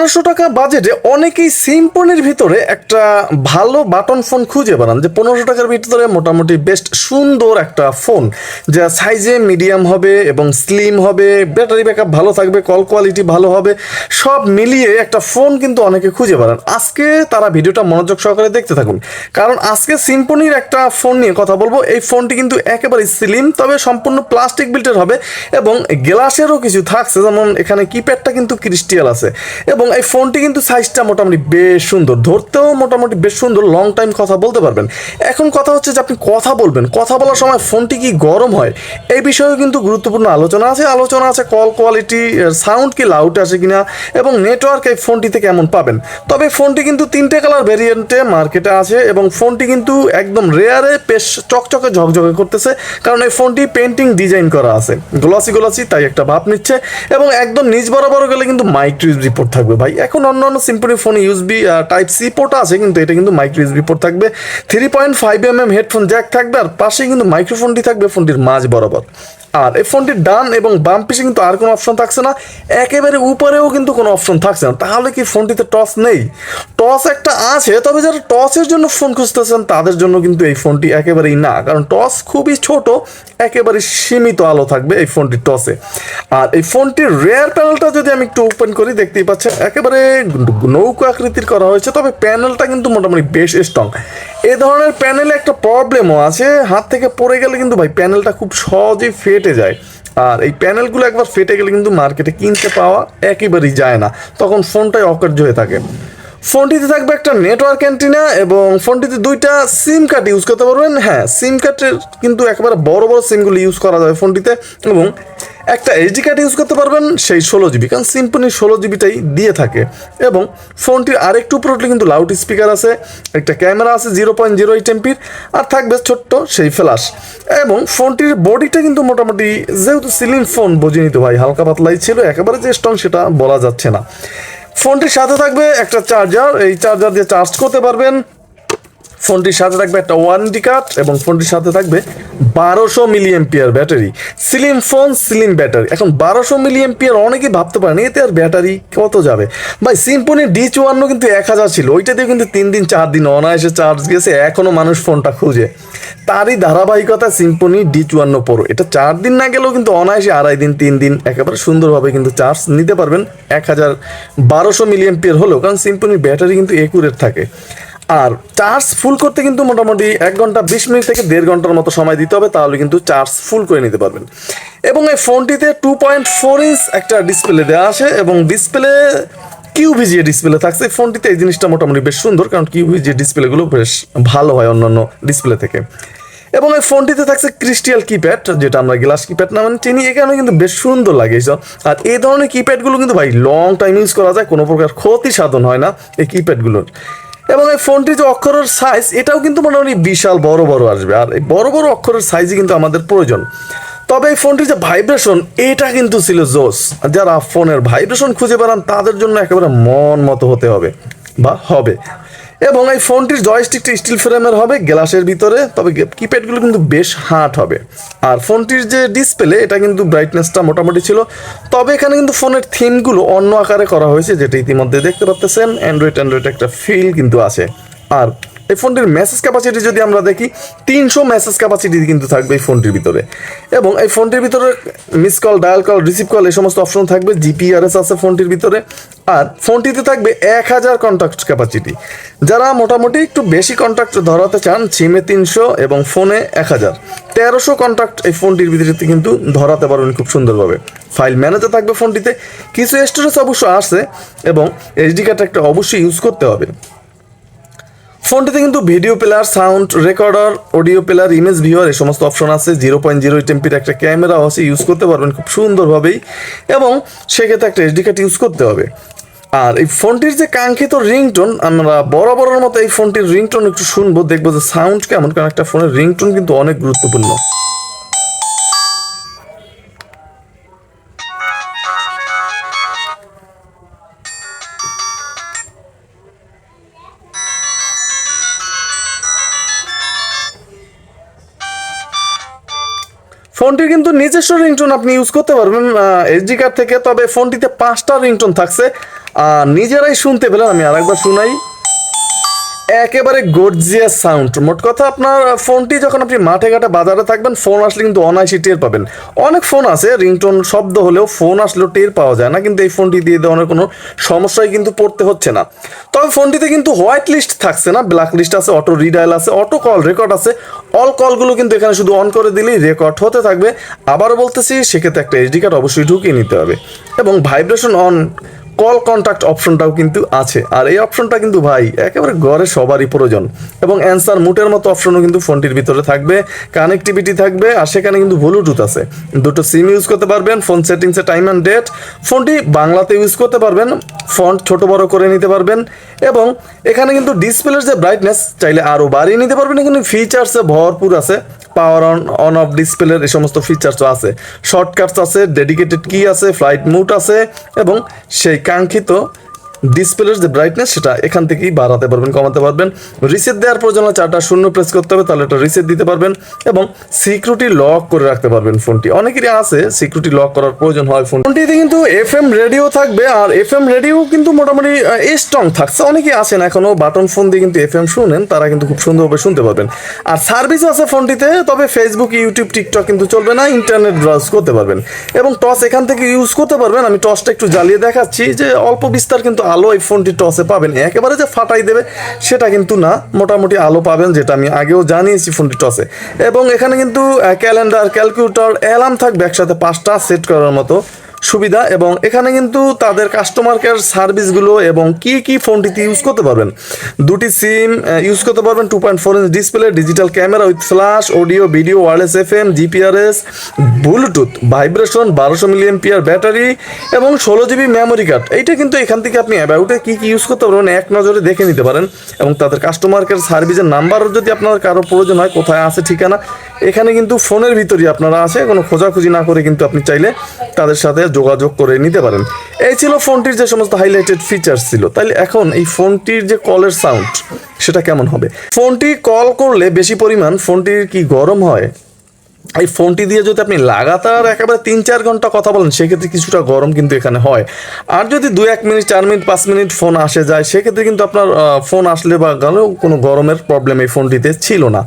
পনেরোশো টাকা বাজেটে অনেকেই সিম্পনির ভিতরে একটা ভালো বাটন ফোন খুঁজে বেড়ান যে পনেরোশো টাকার ভিতরে মোটামুটি বেস্ট সুন্দর একটা ফোন, যা সাইজে মিডিয়াম হবে এবং স্লিম হবে ব্যাটারি ব্যাকআপ ভালো থাকবে কল কোয়ালিটি ভালো হবে, সব মিলিয়ে একটা ফোন কিন্তু অনেকে খুঁজে বেড়ান। আজকে তারা ভিডিওটা মনোযোগ সহকারে দেখতে থাকুন। কারণ আজকে সিম্পনির একটা ফোন নিয়ে কথা বলব। এই ফোনটি কিন্তু একেবারে স্লিম তবে সম্পূর্ণ প্লাস্টিক বিল্টের হবে এবং গ্লাসেরও কিছু থাকছে। যেমন এখানে কিপ্যাডটা কিন্তু ক্রিস্টিয়াল আছে এবং এই ফোনটি কিন্তু সাইজটা মোটামুটি বেশ সুন্দর। ধরতেও মোটামুটি বেশ সুন্দর লং টাইম কথা বলতে পারবেন। এখন কথা হচ্ছে যে আপনি কথা বলবেন। কথা বলার সময় ফোনটি কি গরম হয়? এই বিষয়েও কিন্তু গুরুত্বপূর্ণ আলোচনা আছে। আলোচনা আছে কল কোয়ালিটি সাউন্ড কি লাউড আছে কিনা এবং নেটওয়ার্ক এই ফোনটিতে কেমন পাবেন। তবে ফোনটি কিন্তু তিনটে কালার ভেরিয়েন্টে মার্কেটে আছে এবং ফোনটি কিন্তু একদম রেয়ারে বেশ চকচকে ঝকঝকে করতেছে। কারণ এই ফোনটি পেন্টিং ডিজাইন করা আছে। গ্লসি গ্লসি তাই একটা ভাব নিচ্ছে এবং একদম নিজ বরাবর গেলে কিন্তু মাইক্রো রিপোর্ট থাকবে। ভাই, এখন অন্য অন্য simply phone USB type C port আছে, কিন্তু এটা কিন্তু মাইক্রো ইউএসবি পোর্ট থাকবে। Three point five M M headphone jack থাকবে, আর পাশেই কিন্তু মাইক্রোফোনটি থাকবে ফোনটির মাঝ বরাবর। আর এই ফোনটির ডান এবং বাম পিছে কিন্তু আর কোনো অপশন থাকছে না। একেবারে উপরেও কিন্তু কোনো অপশন থাকছে না। তাহলে কি ফোনটিতে টস নেই? টস একটা আছে, তবে যারা টসের জন্য ফোন খুঁজতেছেন, তাদের জন্য কিন্তু এই ফোনটি একেবারেই না। কারণ টস খুবই ছোট একেবারে সীমিত আলো থাকবে এই ফোনটির টসে আর এই ফোনটির রেয়ার প্যানেলটা যদি আমি একটু ওপেন করি, দেখতেই পাচ্ছেন, একেবারে নৌকো আকৃতির করা হয়েছে, তবে প্যানেলটা কিন্তু মোটামুটি বেশ স্ট্রং এ ধরনের প্যানেলে একটা প্রবলেমও আছে। হাত থেকে পড়ে গেলে কিন্তু ভাই প্যানেলটা খুব সহজেই ফেটে যায়। আর এই প্যানেলগুলো একবার ফেটে গেলে কিন্তু মার্কেটে কিনতে পাওয়া একেবারেই যায় না। তখন ফোনটাই অকার্য হয়ে থাকে। ফোনটিতে থাকবে একটা নেটওয়ার্ক অ্যান্টিনা এবং ফোনটিতে দুইটা সিম কার্ড ইউজ করতে পারবেন। হ্যাঁ সিম কার্ডের কিন্তু একেবারে বড় বড় সিমগুলো ইউজ করা যাবে ফোনটিতে এবং একটা এইচডি কার্ড ইউজ করতে পারবেন সেই ষোলো জিবি কারণ সিম্পনি ষোলো জিবিটাই দিয়ে থাকে। এবং ফোনটির আরেকটু উপরে কিন্তু লাউড স্পিকার আছে, একটা ক্যামেরা আছে জিরো পয়েন্ট জিরো এইট এমপির আর থাকবে ছোট্ট সেই ফ্ল্যাশ এবং ফোনটির বডিটা কিন্তু মোটামুটি, যেহেতু সিলিং ফোন বুঝে নিতে ভাই, হালকা পাতলাই ছিল, একেবারে যে স্ট্রং সেটা বলা যাচ্ছে না। ফোনটির সাথে থাকবে একটা চার্জার এই চার্জার দিয়ে চার্জ করতে পারবেন। ফোনটির সাথে থাকবে একটা ওয়ারেন্টি কার্ড এবং ফোনটির সাথে থাকবে বারোশো milliampere battery. Slim phone, slim battery. এখন বারোশো মিলি এমপিয়ার অনেকেই ভাবতে পারেন, এতে আর ব্যাটারি কত যাবে? ভাই সিম্পনি ডি চুয়ান্ন কিন্তু এক হাজার ছিল। ওইটা দিয়ে কিন্তু তিন দিন, চার দিন অনায়াসে চার্জ গেছে এখনও মানুষ ফোনটা খুঁজে। তারই ধারাবাহিকতা সিম্পনি ডি চুয়ান্ন প্রো এটা চার দিন না গেলেও কিন্তু অনায়াসে আড়াই দিন, তিন দিন একেবারে সুন্দরভাবে কিন্তু চার্জ নিতে পারবেন। এক হাজার বারোশো মিলি এমপিয়ার হলেও, কারণ সিম্পনির ব্যাটারি কিন্তু একুরেট থাকে। আর চার্জ ফুল করতে কিন্তু মোটামুটি এক ঘণ্টা বিশ মিনিট থেকে দেড় ঘণ্টার মতো সময় দিতে হবে, তাহলে কিন্তু চার্জ ফুল করে নিতে পারবেন। এবং এই ফোনটিতে টু পয়েন্ট ফোর ইঞ্চ একটা ডিসপ্লে দেওয়া আছে এবং ডিসপ্লে কিউভিজিএ ডিসপ্লে থাকছে। ফোনটিতে এই জিনিসটা মোটামুটি বেশ সুন্দর, কারণ কিউভিজিএ ডিসপ্লেগুলো বেশ ভালো হয় অন্যান্য ডিসপ্লে থেকে। এবং এই ফোনটিতে থাকছে ক্রিস্টিয়াল কিপ্যাড যেটা আমরা গ্লাস কিপ্যাড নামেন চিনি। এখানে কিন্তু বেশ সুন্দর লাগে এইসব আর এই ধরনের কিপ্যাডগুলো কিন্তু ভাই লং টাইম ইউজ করা যায়, কোনো প্রকার ক্ষতি সাধন হয় না এই কিপ্যাডগুলোর এবং এই ফোনটির যে অক্ষরের সাইজ এটাও কিন্তু মোটামুটি বিশাল বড় বড় আসবে। আর এই বড় বড় অক্ষরের সাইজই কিন্তু আমাদের প্রয়োজন। তবে এই ফোনটির যে ভাইব্রেশন এটা কিন্তু ছিল জোস যারা ফোনের ভাইব্রেশন খুঁজে বেড়ান, তাদের জন্য একেবারে মন মতো হতে হবে বা হবে। এবং এই ফোনটির জয়স্টিকটা স্টিল ফ্রেমের হবে গ্লাসের ভিতরে, তবে কিপ্যাডগুলো কিন্তু বেশ হার্ড হবে। আর ফোনটির যে ডিসপ্লে এটা কিন্তু ব্রাইটনেসটা মোটামুটি ছিল। তবে এখানে কিন্তু ফোনের থিমগুলো অন্য আকারে করা হয়েছে, যেটা ইতিমধ্যে দেখতে পাচ্ছেন অ্যান্ড্রয়েড অ্যান্ড্রয়েড একটা ফিল কিন্তু আছে। আর এই ফোনটির মেসেজ ক্যাপাসিটি যদি আমরা দেখি, তিনশো মেসেজ ক্যাপাসিটি কিন্তু থাকবে এই ফোনটির ভিতরে। এবং এই ফোনটির ভিতরে miss call dial call receive call এই সমস্ত অপশন থাকবে জিপিআরএস আছে ফোনটির ভিতরে। আর ফোনটিতে থাকবে এক হাজার কন্ট্যাক্ট ক্যাপাসিটি যারা মোটামুটি একটু বেশি কন্ট্যাক্ট ধরাতে চান সিমে তিনশো এবং ফোনে এক হাজার। তেরোশো কন্ট্যাক্ট এই ফোনটির ভিতরে কিন্তু ধরাতে পারবেন খুব সুন্দরভাবে। ফাইল ম্যানেজার থাকবে ফোনটিতে। কিছু স্টোরেজ অবশ্য আসে এবং এইচডি কার্ড একটা অবশ্যই ইউজ করতে হবে। ফোনটিতে কিন্তু video player, sound recorder, audio player image viewer এই সমস্ত অপশন আছে। জিরো পয়েন্ট জিরো এমপির একটা ক্যামেরাও আছে ইউজ করতে পারবেন খুব সুন্দরভাবেই। এবং সেক্ষেত্রে একটা এইচডি কার্ড ইউজ করতে হবে। আর এই ফোনটির যে কাঙ্ক্ষিত রিংটোন আমরা বরাবরের মতো এই ফোনটির রিংটোন একটু শুনব, দেখব যে সাউন্ড কেমন। কারণ একটা ফোনের রিংটোন কিন্তু অনেক গুরুত্বপূর্ণ। ফোনটির কিন্তু নিজস্ব রিংটোন আপনি ইউজ করতে পারবেন এইচডি কার্ড থেকে, তবে ফোনটিতে পাঁচটা রিংটোন থাকছে। নিজেরাই শুনতে পেলেন, আমি আরেকবার শুনাই। একেবারে গর্জিয়াস সাউন্ড মোট কথা আপনার ফোনটি যখন আপনি মাঠে ঘাটে বাজারে থাকবেন ফোন আসলে কিন্তু অনায়াসি টের পাবেন। অনেক ফোন আছে রিংটোন শব্দ হলেও ফোন আসলেও টের পাওয়া যায় না, কিন্তু এই ফোনটি দিয়ে দেওয়ার কোনো সমস্যায় কিন্তু পড়তে হচ্ছে না। তবে ফোনটিতে কিন্তু হোয়াইট লিস্ট থাকছে না ব্ল্যাক লিস্ট আছে অটো রিডাইল আছে অটো কল রেকর্ড আছে। অল কলগুলো কিন্তু এখানে শুধু অন করে দিলেই রেকর্ড হতে থাকবে। আবারও বলতেছি, সেক্ষেত্রে একটা এইচডি কার্ড অবশ্যই ঢুকিয়ে নিতে হবে। এবং ভাইব্রেশন অন কল কন্ট্যাক্ট অপশনটাও কিন্তু আছে। আর এই অপশনটা কিন্তু ভাই, একেবারে ঘরে সবারই প্রয়োজন। এবং অ্যান্সার মুটের মতো অপশনও কিন্তু ফোনটির ভিতরে থাকবে কানেক্টিভিটি থাকবে, আর সেখানে কিন্তু ব্লুটুথ আছে। দুটো সিম ইউজ করতে পারবেন ফোন সেটিংসে টাইম অ্যান্ড ডেট ফোনটি বাংলাতে ইউজ করতে পারবেন ফন্ট ছোট বড় করে নিতে পারবেন এবং এখানে কিন্তু ডিসপ্লের যে ব্রাইটনেস চাইলে আরও বাড়িয়ে নিতে পারবেন। এখানে ফিচার্সে ভরপুর আছে পাওয়ার অন অন অফ ডিসপ্লের এই সমস্ত ফিচার্সও আছে। শর্টকাটস আছে ডেডিকেটেড কি আছে ফ্লাইট মুড আছে এবং সেই কাঙ্ক্ষিত ডিসপ্লের যে ব্রাইটনেস সেটা এখান থেকেই বাড়াতে পারবেন, কমাতে পারবেন। রিসেট দেওয়ার প্রয়োজন হলে চারটা শূন্য প্রেস করতে হবে, তাহলে এটা রিসেট দিতে পারবেন এবং সিকিউরিটি লক করে রাখতে পারবেন ফোনটি অনেকেরই আছে সিকিউরিটি লক করার প্রয়োজন হয় ফোন ফোনটিতে কিন্তু এফ এম রেডিও থাকবে আর এফ এম রেডিও কিন্তু মোটামুটি স্ট্রং থাকছে। অনেকেই আছেন এখনও বাটন ফোন দিয়ে কিন্তু এফ এম শুনেন তারা কিন্তু খুব সুন্দরভাবে শুনতে পারবেন। আর সার্ভিস আছে ফোনটিতে তবে ফেসবুক ইউটিউব টিকটক কিন্তু চলবে না ইন্টারনেট ব্রাউজ করতে পারবেন। এবং টস এখান থেকে ইউজ করতে পারবেন। আমি টসটা একটু জ্বালিয়ে দেখাচ্ছি যে অল্প বিস্তার কিন্তু আলো এই ফোনটি টসে পাবেন, একেবারে যে ফাটাই দেবে সেটা কিন্তু না, মোটামুটি আলো পাবেন, যেটা আমি আগেও জানিয়েছি ফোনটি টসে। এবং এখানে কিন্তু ক্যালেন্ডার ক্যালকুলেটর অ্যালার্ম থাকবে একসাথে পাঁচটা সেট করার মতো। সুবিধা এবং এখানে কিন্তু তাদের কাস্টমার কেয়ার সার্ভিসগুলো এবং কি কি ফোনটিতে ইউজ করতে পারবেন? দুটি সিম ইউজ করতে পারবেন two point four inch display digital camera with flash audio video wireless F M GPRS bluetooth vibration বারোশো মিলিয়ন পিয়ার ব্যাটারি এবং ষোলো জিবি মেমোরি কার্ড এইটা কিন্তু এখান থেকে আপনি অ্যাবাউটে কী কী ইউজ করতে পারবেন এক নজরে দেখে নিতে পারেন এবং তাদের কাস্টমার কেয়ার সার্ভিসের নাম্বারও যদি আপনার কারও প্রয়োজন হয়, কোথায় আছে ঠিকানা, এখানে কিন্তু ফোনের ভিতরেই আপনারা আছে, কোনো খোঁজাখুঁজি না করে কিন্তু আপনি চাইলে তাদের সাথে যোগাযোগ করে নিতে পারেন। এই ছিল ফোনটির যে সমস্ত হাইলাইটেড ফিচার্স ছিল। তাহলে এখন এই ফোনটির যে কলের সাউন্ড সেটা কেমন হবে? ফোনটি কল করলে বেশি পরিমাণ ফোনটির কি গরম হয়? এই ফোনটি দিয়ে যদি আপনি লাগাতার একেবারে তিন, চার ঘণ্টা কথা বলেন, সেক্ষেত্রে কিছুটা গরম কিন্তু এখানে হয়। আর যদি দু, এক মিনিট, চার মিনিট, পাঁচ মিনিট ফোন আসে যায়, সেক্ষেত্রে কিন্তু আপনার ফোন আসলে বা গেলেও কোনো গরমের প্রবলেম এই ফোনটিতে ছিল না।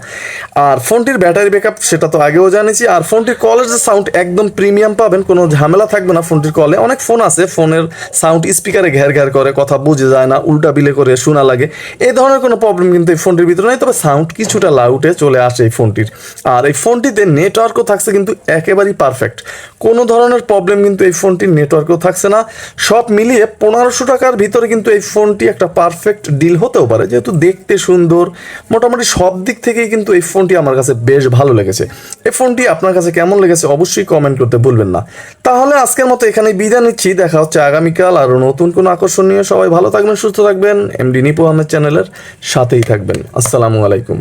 আর ফোনটির ব্যাটারি ব্যাকআপ সেটা তো আগেও জানিয়েছি, আর ফোনটির কলের যে সাউন্ড একদম প্রিমিয়াম পাবেন, কোনো ঝামেলা থাকবে না ফোনটির কলে। অনেক ফোন আছে, ফোনের সাউন্ড স্পিকারে ঘ্যার ঘ্যার করে, কথা বুঝে যায় না, উল্টা বিলে করে শোনা লাগে। এই ধরনের কোনো প্রবলেম কিন্তু এই ফোনটির ভিতরে নেই, তবে সাউন্ড কিছুটা লাউটে চলে আসে এই ফোনটির। আর এই ফোনটিতে নেটওয়ার্কও থাকছে কিন্তু একেবারেই পারফেক্ট কোনো ধরনের প্রবলেম কিন্তু এই ফোনটির নেটওয়ার্কও থাকছে না। সব মিলিয়ে পনেরোশো টাকার ভিতরে কিন্তু এই ফোনটি একটা পারফেক্ট ডিল হতেও পারে। যেহেতু দেখতে সুন্দর, মোটামুটি সব দিক থেকেই কিন্তু এই ফোনটি আমার কাছে বেশ ভালো লেগেছে। এই ফোনটি আপনার কাছে কেমন লেগেছে অবশ্যই কমেন্ট করতে ভুলবেন না। তাহলে আজকের মতো এখানে বিদায় নিচ্ছি। দেখা হচ্ছে আগামীকাল আরও নতুন কোনো আকর্ষণীয়। সবাই ভালো থাকবেন, সুস্থ থাকবেন। এমডি নিপু আহমেদ চ্যানেলের সাথেই থাকবেন। আসসালামু আলাইকুম।